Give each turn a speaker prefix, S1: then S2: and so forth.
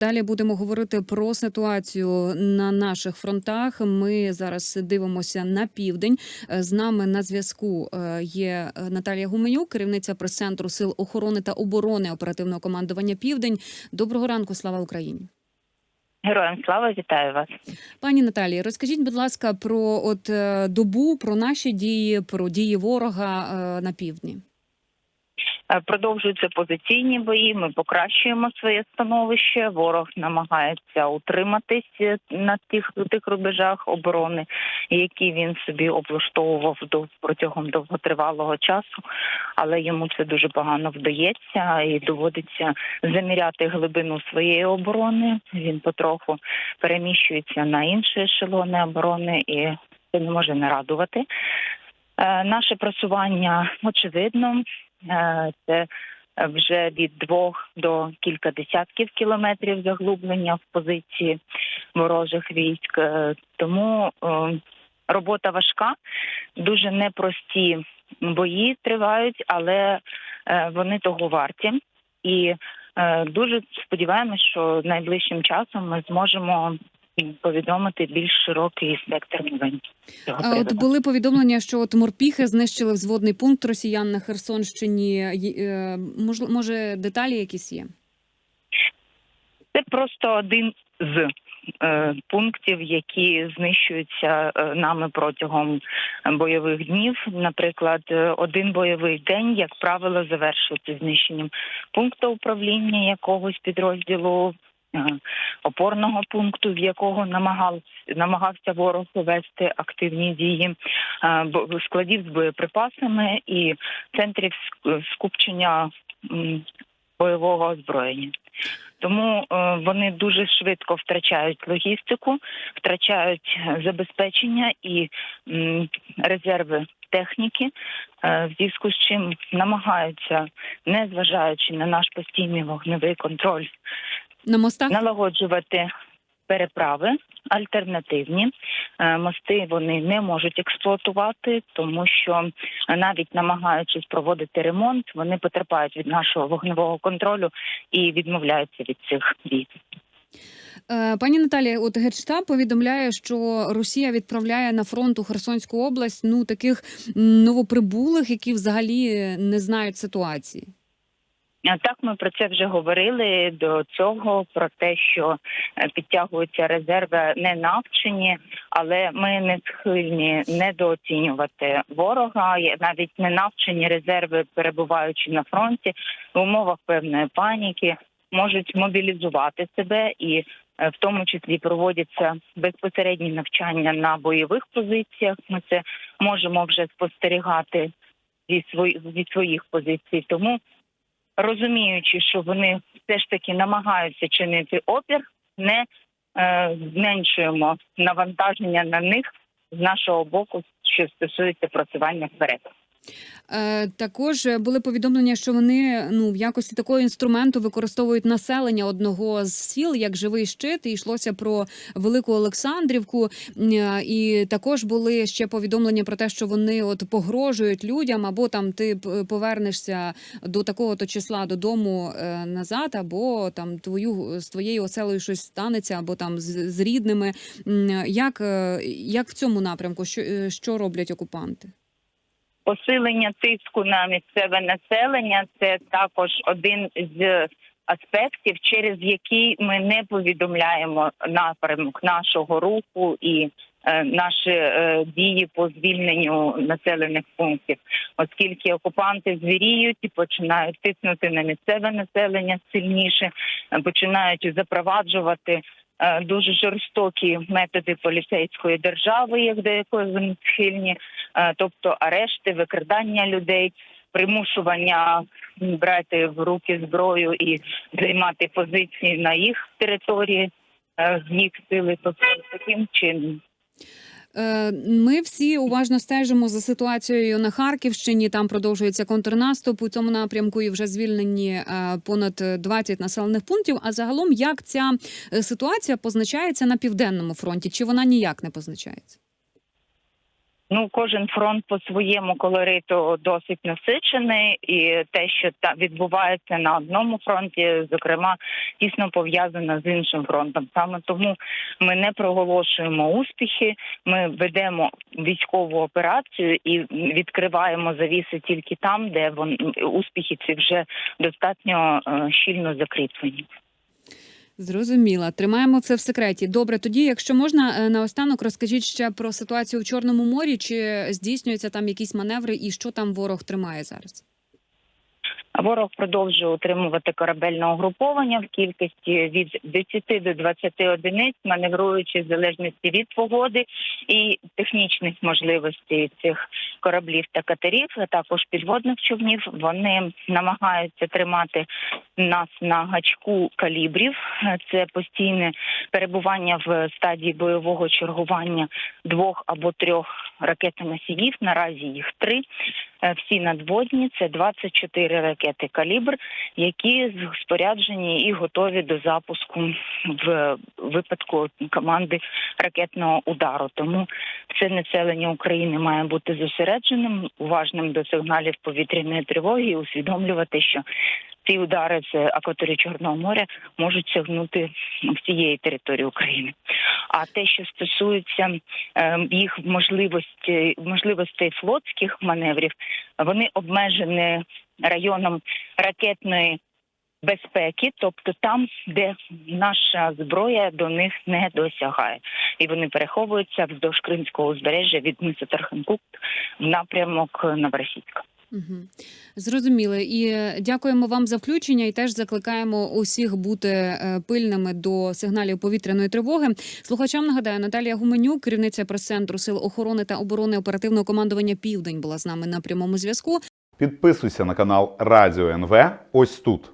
S1: Далі будемо говорити про ситуацію на наших фронтах. Ми зараз дивимося на південь. Е, З нами на зв'язку е, є е, Наталія Гуменюк, керівниця прес-центру сил охорони та оборони оперативного командування Південь. Доброго ранку, слава Україні.
S2: Героям слава вітаю вас.
S1: Пані Наталії, розкажіть, будь ласка, про от добу, про наші дії, про дії ворога на півдні.
S2: Е, Продовжуються позиційні бої. Ми покращуємо своє становище. Ворог намагається утриматись е, на тих тих рубежах оборони, які він собі облаштовував до протягом довготривалого часу, але йому це дуже погано вдається і доводиться заміряти глибину своєї оборони. Він потроху переміщується на інші ешелони оборони, і це не може не радувати. Е, Наше просування очевидно. Е, Це вже від двох до кілька десятків кілометрів заглублення в позиції ворожих військ. Е, Тому е, робота важка, дуже непрості бої тривають, але вони того варті. І дуже сподіваємось, що найближчим часом ми зможемо повідомити більш широкий спектр новин. цього
S1: А от були повідомлення, що от морпіхи знищили взводний пункт росіян на Херсонщині. Е, може, деталі якісь є?
S2: Це просто один з е, пунктів, які знищуються е, нами протягом бойових днів. Наприклад, один бойовий день, як правило, завершується знищенням пункту управління якогось підрозділу. Опорного пункту, в якого намагав, намагався ворог вести активні дії, складів з боєприпасами і центрів скупчення бойового озброєння. Тому е, вони дуже швидко втрачають логістику, втрачають е, забезпечення і резерви техніки, е, в зв'язку з чим намагаються, не зважаючи на наш постійний вогневий контроль,
S1: На мостах?
S2: налагоджувати переправи альтернативні. Е, Мости вони не можуть експлуатувати, тому що навіть намагаючись проводити ремонт, вони потерпають від нашого вогневого контролю і відмовляються від цих дій.
S1: Е, Пані Наталі, от Генштаб повідомляє, що Росія відправляє на фронт у Херсонську область ну таких новоприбулих, які взагалі не знають ситуації.
S2: Так, ми про це вже говорили до цього, про те, що е, підтягуються резерви не навчені, але ми не схильні недооцінювати ворога. Навіть не навчені резерви, перебуваючи на фронті в умовах певної паніки, можуть мобілізувати себе і. е, В тому числі проводяться безпосередні навчання на бойових позиціях. Ми це можемо вже спостерігати зі своїх позицій. Тому розуміючи, що вони все ж таки намагаються чинити опір, не е, зменшуємо навантаження на них з нашого боку, що стосується просування вперед.
S1: Е, також е, були повідомлення, що вони ну в якості такого інструменту використовують населення одного з сіл як живий щит. І йшлося про велику Олександрівку. Е, І також були ще повідомлення про те, що вони от погрожують людям, або там ти повернешся до такого то числа додому назад, або там твою з твоєю оселею щось станеться, або там з, з рідними. Як, як в цьому напрямку? Що, що роблять окупанти?
S2: Посилення тиску на місцеве населення це також один з аспектів, через який ми не повідомляємо напрямок нашого руху і е, наші е, дії по звільненню населених пунктів, оскільки окупанти звіріють і починають тиснути на місцеве населення сильніше, починають запроваджувати. Е, Дуже жорстокі методи поліцейської держави, як до схильні, Е, тобто арешти, викрадання людей, примушування брати в руки зброю і займати позиції на їх території, е, з їх сили, тобто таким чином.
S1: Е, Ми всі уважно стежимо за ситуацією на Харківщині. Там продовжується контрнаступ у цьому напрямку, і вже звільнені е, понад 20 населених пунктів. А загалом, як ця е, ситуація позначається на південному фронті? Чи вона ніяк не позначається?
S2: Ну, кожен фронт по своєму колориту досить насичений, і те, що та відбувається на одному фронті, зокрема, тісно пов'язано з іншим фронтом. Саме тому ми не проголошуємо успіхи. Ми ведемо військову операцію і відкриваємо завіси тільки там, де вон успіхи ці вже достатньо е, щільно закріплені.
S1: Зрозуміла. Тримаємо це в секреті. Добре, тоді, якщо можна, е, наостанок розкажіть ще про ситуацію в Чорному морі, чи здійснюються там якісь маневри, і що там ворог тримає зараз?
S2: Ворог продовжує утримувати корабельне угруповання в кількості від 10 до 20 одиниць, маневруючи в залежності від погоди і технічних можливостей цих кораблів та катерів, а також підводних човнів. Вони намагаються тримати нас на гачку калібрів. Це постійне перебування в стадії бойового чергування двох або трьох ракетоносіїв. Наразі їх три. Е, Всі надводні це 24 ракети калібр, які споряджені і готові до запуску в випадку команди ракетного удару. Тому все населення України має бути зосередженим, уважним до сигналів повітряної тривоги і усвідомлювати, що ці удари з акваторії Чорного моря можуть сягнути всієї території України. А те, що стосується е, їх можливості можливостей флотських маневрів, вони обмежені районом ракетної безпеки, тобто там, де наша зброя до них не досягає, і вони переховуються вздовж Кримського узбережжя від мису Тарханкут в напрямок Новоросійська.
S1: Угу. Зрозуміло. І е, дякуємо вам за включення. І теж закликаємо усіх бути е, пильними до сигналів повітряної тривоги. Слухачам нагадаю, Наталія Гуменюк, керівниця прес-центру сил охорони та оборони оперативного командування Південь, була з нами на прямому зв'язку.
S3: Підписуйся на канал Радіо НВ ось тут.